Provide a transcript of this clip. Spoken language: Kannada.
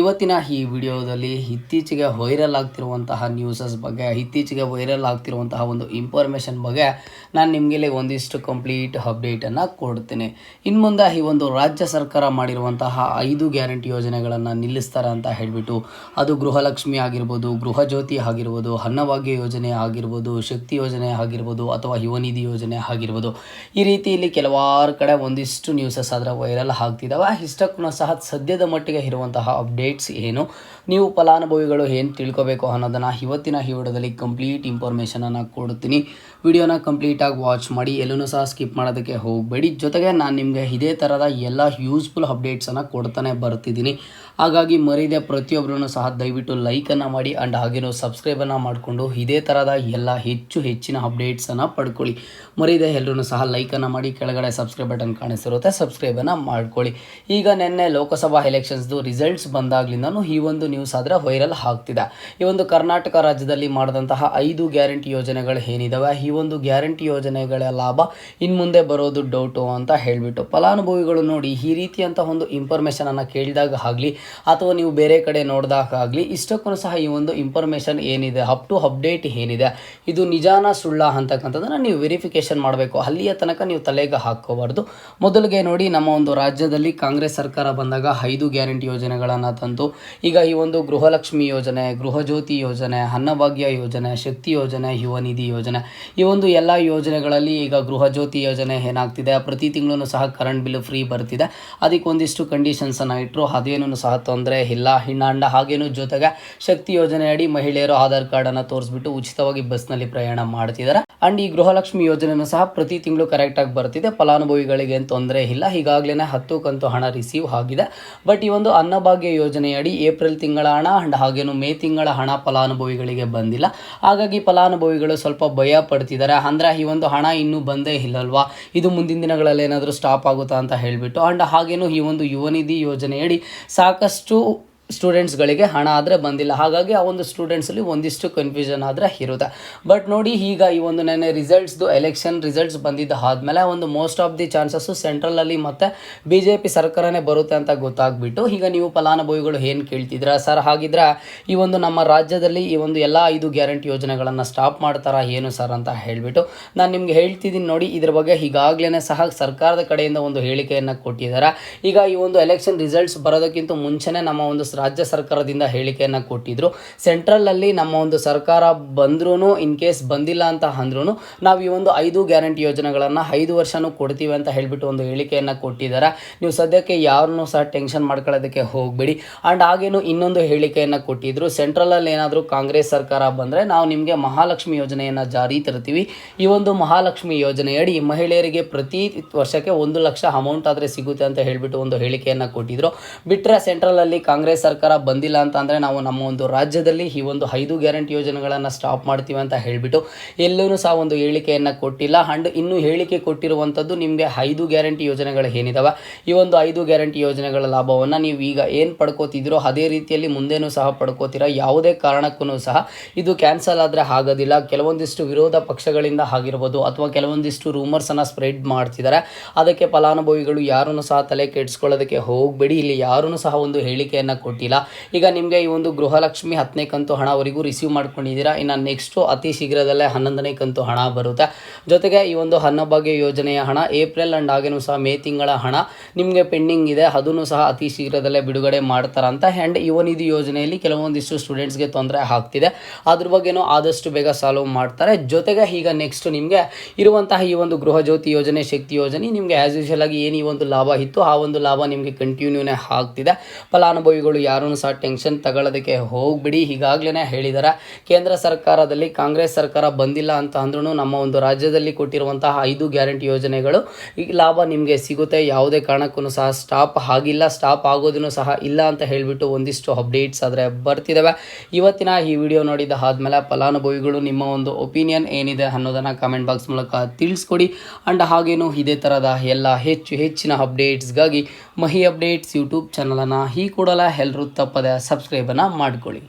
ಇವತ್ತಿನ ಈ ವಿಡಿಯೋದಲ್ಲಿ ಇತ್ತೀಚೆಗೆ ವೈರಲ್ ಆಗ್ತಿರುವಂತಹ ನ್ಯೂಸಸ್ ಬಗ್ಗೆ, ಇತ್ತೀಚೆಗೆ ವೈರಲ್ ಆಗ್ತಿರುವಂತಹ ಒಂದು ಇನ್ಫಾರ್ಮೇಷನ್ ಬಗ್ಗೆ ನಾನು ನಿಮಗೆ ಒಂದಿಷ್ಟು ಕಂಪ್ಲೀಟ್ ಅಪ್ಡೇಟನ್ನು ಕೊಡ್ತೇನೆ. ಇನ್ನು ಮುಂದೆ ಈ ಒಂದು ರಾಜ್ಯ ಸರ್ಕಾರ ಮಾಡಿರುವಂತಹ ಐದು ಗ್ಯಾರಂಟಿ ಯೋಜನೆಗಳನ್ನು ನಿಲ್ಲಿಸ್ತಾರೆ ಅಂತ ಹೇಳಿಬಿಟ್ಟು, ಅದು ಗೃಹಲಕ್ಷ್ಮಿ ಆಗಿರ್ಬೋದು, ಗೃಹ ಜ್ಯೋತಿ ಆಗಿರ್ಬೋದು ಅನ್ನಭಾಗ್ಯ ಯೋಜನೆ ಆಗಿರ್ಬೋದು, ಶಕ್ತಿ ಯೋಜನೆ ಆಗಿರ್ಬೋದು, ಅಥವಾ ಯುವನಿಧಿ ಯೋಜನೆ ಆಗಿರ್ಬೋದು. ಈ ರೀತಿ ಇಲ್ಲಿ ಕೆಲವಾರು ಕಡೆ ಒಂದಿಷ್ಟು ನ್ಯೂಸಸ್ ಆದರೆ ವೈರಲ್ ಆಗ್ತಿದ್ದಾವೆ ಇಷ್ಟಕ್ಕೂ ಸಹ ಸದ್ಯದ ಮಟ್ಟಿಗೆ ಇರುವಂತಹ ಅಪ್ಡೇಟ್ಸ್ ಏನು? ನೀವು ಫಲಾನುಭವಿಗಳು ಏನು ತಿಳ್ಕೋಬೇಕು ಅನ್ನೋದನ್ನು ಇವತ್ತಿನ ಈ ವಿಡಿಯೋದಲ್ಲಿ ಕಂಪ್ಲೀಟ್ ಇನ್ಫಾರ್ಮೇಷನನ್ನು ಕೊಡ್ತೀನಿ. ವಿಡಿಯೋನ ಕಂಪ್ಲೀಟಾಗಿ ವಾಚ್ ಮಾಡಿ ಎಲ್ಲೂ ಸಹ ಸ್ಕಿಪ್ ಮಾಡೋದಕ್ಕೆ ಹೋಗಬೇಡಿ. ಜೊತೆಗೆ ನಾನು ನಿಮಗೆ ಇದೇ ಥರದ ಎಲ್ಲ ಯೂಸ್ಫುಲ್ ಅಪ್ಡೇಟ್ಸನ್ನು ಕೊಡ್ತಾನೆ ಬರ್ತಿದ್ದೀನಿ. ಹಾಗಾಗಿ ಮರೀದೆ ಪ್ರತಿಯೊಬ್ಬರೂ ಸಹ ದಯವಿಟ್ಟು ಲೈಕನ್ನು ಮಾಡಿ ಆ್ಯಂಡ್ ಹಾಗೇನೋ ಸಬ್ಸ್ಕ್ರೈಬನ್ನು ಮಾಡಿಕೊಂಡು ಇದೇ ಥರದ ಎಲ್ಲ ಹೆಚ್ಚು ಹೆಚ್ಚಿನ ಅಪ್ಡೇಟ್ಸನ್ನು ಪಡ್ಕೊಳ್ಳಿ. ಮರೀದೆ ಎಲ್ಲರೂ ಸಹ ಲೈಕನ್ನು ಮಾಡಿ ಕೆಳಗಡೆ ಸಬ್ಸ್ಕ್ರೈಬ್ ಬಟನ್ ಕಾಣಿಸಿರುತ್ತೆ ಸಬ್ಸ್ಕ್ರೈಬನ್ನು ಮಾಡ್ಕೊಳ್ಳಿ. ಈಗ ನಿನ್ನೆ ಲೋಕಸಭಾ ಎಲೆಕ್ಷನ್ಸ್ದು ರಿಸಲ್ಟ್ಸ್ ಬಂದಾಗ್ಲಿಂದನೂ ಈ ಒಂದು ನ್ಯೂಸ್ ಆದರೆ ವೈರಲ್ ಆಗ್ತಿದೆ. ಈ ಒಂದು ಕರ್ನಾಟಕ ರಾಜ್ಯದಲ್ಲಿ ಮಾಡಿದಂತಹ ಐದು ಗ್ಯಾರಂಟಿ ಯೋಜನೆಗಳು ಏನಿದಾವೆ? ಈ ಒಂದು ಗ್ಯಾರಂಟಿ ಯೋಜನೆಗಳ ಲಾಭ ಇನ್ನು ಮುಂದೆ ಬರೋದು ಡೌಟು ಅಂತ ಹೇಳಿಬಿಟ್ಟು ಫಲಾನುಭವಿಗಳು ನೋಡಿ ಈ ರೀತಿಯಂಥ ಒಂದು ಇನ್ಫಾರ್ಮೇಷನನ್ನು ಕೇಳಿದಾಗ ಆಗಲಿ ಅಥವಾ ನೀವು ಬೇರೆ ಕಡೆ ನೋಡಿದಾಗ ಆಗಲಿ ಇಷ್ಟಕ್ಕೂ ಸಹ ಈ ಒಂದು ಇನ್ಫಾರ್ಮೇಷನ್ ಏನಿದೆ ಅಪ್ ಟು ಅಪ್ಡೇಟ್ ಏನಿದೆ, ಇದು ನಿಜಾನ ಸುಳ್ಳ ಅಂತಕ್ಕಂಥದ್ದನ್ನು ನೀವು ವೆರಿಫಿಕೇಷನ್ ಮಾಡಬೇಕು. ಅಲ್ಲಿಯ ತನಕ ನೀವು ತಲೆಗೆ ಹಾಕೋಬಾರ್ದು ಮೊದಲಿಗೆ ನೋಡಿ, ನಮ್ಮ ಒಂದು ರಾಜ್ಯದಲ್ಲಿ ಕಾಂಗ್ರೆಸ್ ಸರ್ಕಾರ ಬಂದಾಗ ಐದು ಗ್ಯಾರಂಟಿ ಯೋಜನೆಗಳನ್ನು ತಂದು, ಈಗ ಈ ಒಂದು ಗೃಹಲಕ್ಷ್ಮಿ ಯೋಜನೆ, ಗೃಹಜ್ಯೋತಿ ಯೋಜನೆ, ಅನ್ನಭಾಗ್ಯ ಯೋಜನೆ, ಶಕ್ತಿ ಯೋಜನೆ, ಯುವ ನಿಧಿ ಯೋಜನೆ, ಈ ಒಂದು ಎಲ್ಲ ಯೋಜನೆಗಳಲ್ಲಿ ಈಗ ಗೃಹಜ್ಯೋತಿ ಯೋಜನೆ ಏನಾಗ್ತಿದೆ, ಪ್ರತಿ ತಿಂಗಳೂ ಸಹ ಕರೆಂಟ್ ಬಿಲ್ ಫ್ರೀ ಬರ್ತಿದೆ. ಅದಕ್ಕೆ ಒಂದಿಷ್ಟು ಕಂಡೀಷನ್ಸನ್ನು ಇಟ್ಟರು ಅದೇನೂ ಸಹ ತೊಂದರೆ ಇಲ್ಲ. ಹಿಂಡಾಂಡ ಹಾಗೇನು ಜೊತೆಗೆ ಶಕ್ತಿ ಯೋಜನೆ ಅಡಿ ಮಹಿಳೆಯರು ಆಧಾರ್ ಕಾರ್ಡನ್ನು ತೋರಿಸ್ಬಿಟ್ಟು ಉಚಿತವಾಗಿ ಬಸ್ನಲ್ಲಿ ಪ್ರಯಾಣ ಮಾಡ್ತಿದ್ದಾರೆ. ಅಂಡ್ ಈ ಗೃಹಲಕ್ಷ್ಮಿ ಯೋಜನೆನೂ ಸಹ ಪ್ರತಿ ತಿಂಗಳು ಕರೆಕ್ಟಾಗಿ ಬರ್ತಿದೆ. ಫಲಾನುಭವಿಗಳಿಗೆ ಏನು ತೊಂದರೆ ಇಲ್ಲ. ಈಗಾಗಲೇ ಹತ್ತು ಕಂತು ಹಣ ರಿಸೀವ್ ಆಗಿದೆ. ಬಟ್ ಈ ಒಂದು ಅನ್ನಭಾಗ್ಯ ಯೋಜನೆಯಡಿ ಏಪ್ರಿಲ್ ತಿಂಗಳ ಹಣ ಅಂಡ್ ಹಾಗೇನು ಮೇ ತಿಂಗಳ ಹಣ ಫಲಾನುಭವಿಗಳಿಗೆ ಬಂದಿಲ್ಲ. ಹಾಗಾಗಿ ಫಲಾನುಭವಿಗಳು ಸ್ವಲ್ಪ ಭಯ ಪಡ್ತಿದ್ದಾರೆ. ಅಂದರೆ ಈ ಒಂದು ಹಣ ಇನ್ನೂ ಬಂದೇ ಇಲ್ಲಲ್ವಾ? ಇದು ಮುಂದಿನ ದಿನಗಳಲ್ಲಿ ಏನಾದರೂ ಸ್ಟಾಪ್ ಆಗುತ್ತಾ ಅಂತ ಹೇಳಿಬಿಟ್ಟು, ಅಂಡ್ ಹಾಗೇನು ಈ ಒಂದು ಯುವನಿಧಿ ಯೋಜನೆಯಡಿ ಸಾಕಷ್ಟು ಸ್ಟೂಡೆಂಟ್ಸ್ಗಳಿಗೆ ಹಣ ಆದರೆ ಬಂದಿಲ್ಲ. ಹಾಗಾಗಿ ಆ ಒಂದು ಸ್ಟೂಡೆಂಟ್ಸಲ್ಲಿ ಒಂದಿಷ್ಟು ಕನ್ಫ್ಯೂಷನ್ ಆದರೆ ಇರುತ್ತೆ. ಬಟ್ ನೋಡಿ, ಈಗ ಈ ಒಂದು ನೆನೆ ರಿಸಲ್ಟ್ಸ್ದು ಎಲೆಕ್ಷನ್ ರಿಸಲ್ಟ್ಸ್ ಬಂದಿದ್ದು ಆದಮೇಲೆ ಒಂದು ಮೋಸ್ಟ್ ಆಫ್ ದಿ ಚಾನ್ಸಸ್ಸು ಸೆಂಟ್ರಲಲ್ಲಿ ಮತ್ತು ಬಿ ಜೆ ಪಿ ಸರ್ಕಾರನೇ ಬರುತ್ತೆ ಅಂತ ಗೊತ್ತಾಗ್ಬಿಟ್ಟು, ಈಗ ನೀವು ಫಲಾನುಭವಿಗಳು ಏನು ಕೇಳ್ತಿದ್ರ? ಸರ್, ಹಾಗಿದ್ರೆ ಈ ಒಂದು ನಮ್ಮ ರಾಜ್ಯದಲ್ಲಿ ಈ ಒಂದು ಎಲ್ಲ ಐದು ಗ್ಯಾರಂಟಿ ಯೋಜನೆಗಳನ್ನು ಸ್ಟಾಪ್ ಮಾಡ್ತಾರಾ ಏನು ಸರ್ ಅಂತ ಹೇಳಿಬಿಟ್ಟು ನಾನು ನಿಮ್ಗೆ ಹೇಳ್ತಿದ್ದೀನಿ ನೋಡಿ, ಇದ್ರ ಬಗ್ಗೆ ಈಗಾಗಲೇ ಸಹ ಸರ್ಕಾರದ ಕಡೆಯಿಂದ ಒಂದು ಹೇಳಿಕೆಯನ್ನು ಕೊಟ್ಟಿದ್ದಾರೆ ಈಗ ಈ ಒಂದು ಎಲೆಕ್ಷನ್ ರಿಸಲ್ಟ್ಸ್ ಬರೋದಕ್ಕಿಂತ ಮುಂಚೆನೇ ನಮ್ಮ ಒಂದು ರಾಜ್ಯ ಸರ್ಕಾರದಿಂದ ಹೇಳಿಕೆಯನ್ನು ಕೊಟ್ಟಿದ್ರು. ಸೆಂಟ್ರಲಲ್ಲಿ ನಮ್ಮ ಒಂದು ಸರ್ಕಾರ ಬಂದ್ರೂ ಇನ್ ಕೇಸ್ ಬಂದಿಲ್ಲ ಅಂತ ಅಂದ್ರೂ ನಾವು ಈ ಒಂದು ಐದು ಗ್ಯಾರಂಟಿ ಯೋಜನೆಗಳನ್ನು ಐದು ವರ್ಷನೂ ಕೊಡ್ತೀವಿ ಅಂತ ಹೇಳಿಬಿಟ್ಟು ಒಂದು ಹೇಳಿಕೆಯನ್ನು ಕೊಟ್ಟಿದ್ದಾರೆ ನೀವು ಸದ್ಯಕ್ಕೆ ಯಾರನ್ನೂ ಸಹ ಟೆನ್ಷನ್ ಮಾಡ್ಕೊಳ್ಳೋದಕ್ಕೆ ಹೋಗಬೇಡಿ. ಆ್ಯಂಡ್ ಹಾಗೇನು ಇನ್ನೊಂದು ಹೇಳಿಕೆಯನ್ನು ಕೊಟ್ಟಿದ್ದರು ಸೆಂಟ್ರಲಲ್ಲಿ ಏನಾದರೂ ಕಾಂಗ್ರೆಸ್ ಸರ್ಕಾರ ಬಂದರೆ ನಾವು ನಿಮಗೆ ಮಹಾಲಕ್ಷ್ಮಿ ಯೋಜನೆಯನ್ನು ಜಾರಿ ತರ್ತೀವಿ. ಈ ಒಂದು ಮಹಾಲಕ್ಷ್ಮಿ ಯೋಜನೆಯಡಿ ಮಹಿಳೆಯರಿಗೆ ಪ್ರತಿ ವರ್ಷಕ್ಕೆ ಒಂದು ಲಕ್ಷ ಅಮೌಂಟ್ ಆದರೆ ಸಿಗುತ್ತೆ ಅಂತ ಹೇಳಿಬಿಟ್ಟು ಒಂದು ಹೇಳಿಕೆಯನ್ನು ಕೊಟ್ಟಿದ್ರು. ಬಿಟ್ಟರೆ ಸೆಂಟ್ರಲಲ್ಲಿ ಕಾಂಗ್ರೆಸ್ ಸರ್ಕಾರ ಬಂದಿಲ್ಲ ಅಂತ ಅಂದರೆ ನಾವು ನಮ್ಮ ಒಂದು ರಾಜ್ಯದಲ್ಲಿ ಈ ಒಂದು ಐದು ಗ್ಯಾರಂಟಿ ಯೋಜನೆಗಳನ್ನು ಸ್ಟಾಪ್ ಮಾಡ್ತೀವಿ ಅಂತ ಹೇಳಿಬಿಟ್ಟು ಎಲ್ಲೂ ಸಹ ಒಂದು ಹೇಳಿಕೆಯನ್ನು ಕೊಟ್ಟಿಲ್ಲ. ಆ್ಯಂಡ್ ಇನ್ನೂ ಹೇಳಿಕೆ ಕೊಟ್ಟಿರುವಂಥದ್ದು ನಿಮಗೆ ಐದು ಗ್ಯಾರಂಟಿ ಯೋಜನೆಗಳು ಏನಿದಾವೆ? ಈ ಒಂದು ಐದು ಗ್ಯಾರಂಟಿ ಯೋಜನೆಗಳ ಲಾಭವನ್ನು ನೀವು ಈಗ ಏನು ಪಡ್ಕೋತಿದ್ದೀರೋ ಅದೇ ರೀತಿಯಲ್ಲಿ ಮುಂದೇನೂ ಸಹ ಪಡ್ಕೋತೀರಾ. ಯಾವುದೇ ಕಾರಣಕ್ಕೂ ಸಹ ಇದು ಕ್ಯಾನ್ಸಲ್ ಆದರೆ ಆಗೋದಿಲ್ಲ. ಕೆಲವೊಂದಿಷ್ಟು ವಿರೋಧ ಪಕ್ಷಗಳಿಂದ ಆಗಿರ್ಬೋದು ಅಥವಾ ಕೆಲವೊಂದಿಷ್ಟು ರೂಮರ್ಸನ್ನು ಸ್ಪ್ರೆಡ್ ಮಾಡ್ತಿದ್ದಾರೆ ಅದಕ್ಕೆ ಫಲಾನುಭವಿಗಳು ಯಾರನ್ನು ಸಹ ತಲೆ ಕೆಡಿಸ್ಕೊಳ್ಳೋದಕ್ಕೆ ಹೋಗಬೇಡಿ. ಇಲ್ಲಿ ಯಾರೂ ಸಹ ಒಂದು ಹೇಳಿಕೆಯನ್ನು ಕೊಟ್ಟಿಲ್ಲ. ಈಗ ನಿಮಗೆ ಈ ಒಂದು ಗೃಹಲಕ್ಷ್ಮಿ ಹತ್ತನೇ ಕಂತು ಹಣವರೆಗೂ ರಿಸೀವ್ ಮಾಡ್ಕೊಂಡಿದ್ದೀರಾ? ಇನ್ನು ನೆಕ್ಸ್ಟು ಅತಿ ಶೀಘ್ರದಲ್ಲೇ ಹನ್ನೊಂದನೇ ಕಂತು ಹಣ ಬರುತ್ತೆ. ಜೊತೆಗೆ ಈ ಒಂದು ಅನ್ನಭಾಗ್ಯ ಯೋಜನೆಯ ಹಣ, ಏಪ್ರಿಲ್ ಆ್ಯಂಡ್ ಹಾಗೇನೂ ಸಹ ಮೇ ತಿಂಗಳ ಹಣ ನಿಮಗೆ ಪೆಂಡಿಂಗ್ ಇದೆ. ಅದನ್ನು ಸಹ ಅತಿ ಶೀಘ್ರದಲ್ಲೇ ಬಿಡುಗಡೆ ಮಾಡ್ತಾರಂತ ಆ್ಯಂಡ್ ಯುವನಿಧಿ ಯೋಜನೆಯಲ್ಲಿ ಕೆಲವೊಂದಿಷ್ಟು ಸ್ಟೂಡೆಂಟ್ಸ್ಗೆ ತೊಂದರೆ ಆಗ್ತಿದೆ. ಅದ್ರ ಬಗ್ಗೆನೂ ಆದಷ್ಟು ಬೇಗ ಸಾಲ್ವ್ ಮಾಡ್ತಾರೆ. ಜೊತೆಗೆ ಈಗ ನೆಕ್ಸ್ಟ್ ನಿಮಗೆ ಇರುವಂತಹ ಈ ಒಂದು ಗೃಹ ಜ್ಯೋತಿ ಯೋಜನೆ, ಶಕ್ತಿ ಯೋಜನೆ ನಿಮಗೆ ಆ್ಯಸ್ ಯೂಶಲ್ ಆಗಿ ಏನು ಈ ಒಂದು ಲಾಭ ಇತ್ತು ಆ ಒಂದು ಲಾಭ ನಿಮಗೆ ಕಂಟಿನ್ಯೂನೇ ಆಗ್ತಿದೆ. ಫಲಾನುಭವಿಗಳು ಯಾರೂ ಸಹ ಟೆನ್ಷನ್ ತಗೊಳ್ಳೋದಕ್ಕೆ ಹೋಗ್ಬಿಡಿ. ಈಗಾಗಲೇ ಹೇಳಿದ್ದಾರೆ ಕೇಂದ್ರ ಸರ್ಕಾರದಲ್ಲಿ ಕಾಂಗ್ರೆಸ್ ಸರ್ಕಾರ ಬಂದಿಲ್ಲ ಅಂತ ಅಂದ್ರೂ ನಮ್ಮ ಒಂದು ರಾಜ್ಯದಲ್ಲಿ ಕೊಟ್ಟಿರುವಂತಹ ಐದು ಗ್ಯಾರಂಟಿ ಯೋಜನೆಗಳು ಈ ಲಾಭ ನಿಮಗೆ ಸಿಗುತ್ತೆ. ಯಾವುದೇ ಕಾರಣಕ್ಕೂ ಸಹ ಸ್ಟಾಪ್ ಆಗಿಲ್ಲ. ಸ್ಟಾಪ್ ಆಗೋದನ್ನು ಸಹ ಇಲ್ಲ ಅಂತ ಹೇಳಿಬಿಟ್ಟು ಒಂದಿಷ್ಟು ಅಪ್ಡೇಟ್ಸ್ ಆದರೆ ಬರ್ತಿದ್ದಾವೆ ಇವತ್ತಿನ ಈ ವಿಡಿಯೋ ನೋಡಿದ ಆದಮೇಲೆ ಫಲಾನುಭವಿಗಳು ನಿಮ್ಮ ಒಂದು ಒಪಿನಿಯನ್ ಏನಿದೆ ಅನ್ನೋದನ್ನು ಕಮೆಂಟ್ ಬಾಕ್ಸ್ ಮೂಲಕ ತಿಳಿಸ್ಕೊಡಿ. ಆ್ಯಂಡ್ ಹಾಗೇನು ಇದೇ ಥರದ ಎಲ್ಲ ಹೆಚ್ಚು ಹೆಚ್ಚಿನ ಅಪ್ಡೇಟ್ಸ್ಗಾಗಿ ಮಹಿ ಅಪ್ಡೇಟ್ಸ್ ಯೂಟ್ಯೂಬ್ ಚಾನಲನ್ನು ಈ ಕೂಡಲೇ ಎಲ್ಲರೂ ತಪ್ಪದೆ ಸಬ್ಸ್ಕ್ರೈಬನ್ನು ಮಾಡ್ಕೊಳ್ಳಿ.